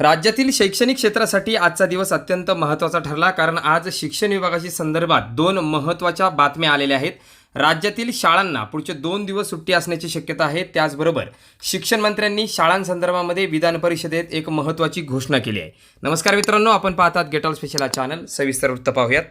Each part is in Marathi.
राज्यातील शैक्षणिक क्षेत्रासाठी आजचा दिवस अत्यंत महत्त्वाचा ठरला कारण आज शिक्षण विभागाशी संदर्भात दोन महत्त्वाच्या बातम्या आलेल्या आहेत. राज्यातील शाळांना पुढचे दोन दिवस सुट्टी असण्याची शक्यता आहे. त्याचबरोबर शिक्षण मंत्र्यांनी शाळांसंदर्भामध्ये विधान परिषदेत एक महत्त्वाची घोषणा केली आहे. नमस्कार मित्रांनो आपण पाहतात गेटॉल स्पेशल हा चॅनल सविस्तर वृत्त पाहूयात.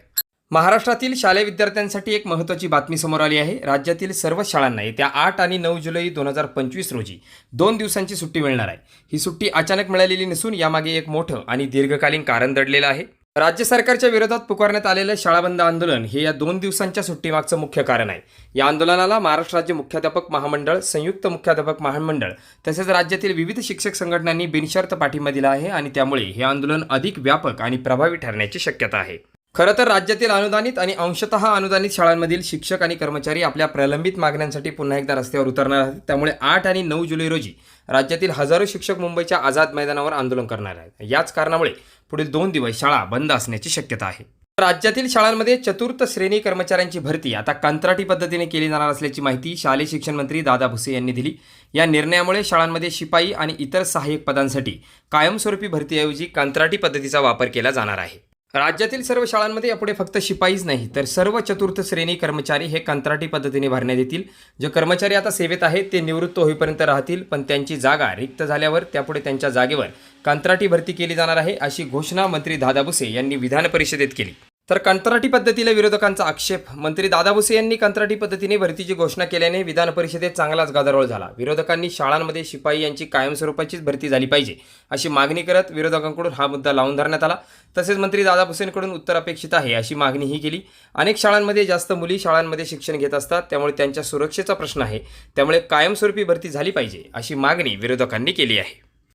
महाराष्ट्रातील शालेय विद्यार्थ्यांसाठी एक महत्त्वाची बातमी समोर आली आहे. राज्यातील सर्व शाळांना येत्या आठ आणि नऊ जुलै दोन हजार पंचवीस रोजी दोन दिवसांची सुट्टी मिळणार आहे. ही सुट्टी अचानक मिळालेली नसून यामागे एक मोठं आणि दीर्घकालीन कारण दडलेलं आहे. राज्य सरकारच्या विरोधात पुकारण्यात आलेलं शाळाबंद आंदोलन हे या दोन दिवसांच्या सुट्टीमागचं मुख्य कारण आहे. या आंदोलनाला महाराष्ट्र राज्य मुख्याध्यापक महामंडळ संयुक्त मुख्याध्यापक महामंडळ तसेच राज्यातील विविध शिक्षक संघटनांनी बिनशर्त पाठिंबा दिला आहे आणि त्यामुळे हे आंदोलन अधिक व्यापक आणि प्रभावी ठरण्याची शक्यता आहे. खरं तर राज्यातील अनुदानित आणि अंशतः अनुदानित शाळांमधील शिक्षक आणि कर्मचारी आपल्या प्रलंबित मागण्यांसाठी पुन्हा एकदा रस्त्यावर उतरणार आहेत. त्यामुळे आठ आणि नऊ जुलै रोजी राज्यातील हजारो शिक्षक मुंबईच्या आझाद मैदानावर आंदोलन करणार आहेत. याच कारणामुळे पुढील दोन दिवस शाळा बंद असण्याची शक्यता आहे. राज्यातील शाळांमध्ये चतुर्थ श्रेणी कर्मचाऱ्यांची भरती आता कंत्राटी पद्धतीने केली जाणार असल्याची माहिती शालेय शिक्षण मंत्री दादा भुसे यांनी दिली. या निर्णयामुळे शाळांमध्ये शिपाई आणि इतर सहाय्यक पदांसाठी कायमस्वरूपी भरतीऐवजी कंत्राटी पद्धतीचा वापर केला जाणार आहे. राज्यातील सर्व शाळांमध्ये यापुढे फक्त शिपाईच नाही तर सर्व चतुर्थ श्रेणी कर्मचारी हे कंत्राटी पद्धतीने भरण्यात येतील. जे कर्मचारी आता सेवेत आहेत ते निवृत्त होईपर्यंत राहतील पण त्यांची जागा रिक्त झाल्यावर त्यापुढे त्यांच्या जागेवर कंत्राटी भरती केली जाणार आहे अशी घोषणा मंत्री दादा भुसे यांनी विधान परिषदेत केली. तर कंत्राटी पद्धतीला विरोधकांचा आक्षेप. मंत्री दादा भुसे यांनी कंत्राटी पद्धतीने भरतीची घोषणा केल्याने विधान परिषदेत चांगलाच गदारोळ झाला. विरोधकांनी शाळांमध्ये शिपाई यांची कायमस्वरूपाचीच भरती झाली पाहिजे अशी मागणी करत विरोधकांकडून हा मुद्दा लावून धरण्यात आला. तसेच मंत्री दादा भुसेंकडून उत्तर अपेक्षित आहे अशी मागणीही केली. अनेक शाळांमध्ये जास्त मुली शाळांमध्ये शिक्षण घेत असतात त्यामुळे त्यांच्या सुरक्षेचा प्रश्न आहे. त्यामुळे कायमस्वरूपी भरती झाली पाहिजे अशी मागणी विरोधकांनी केली आहे.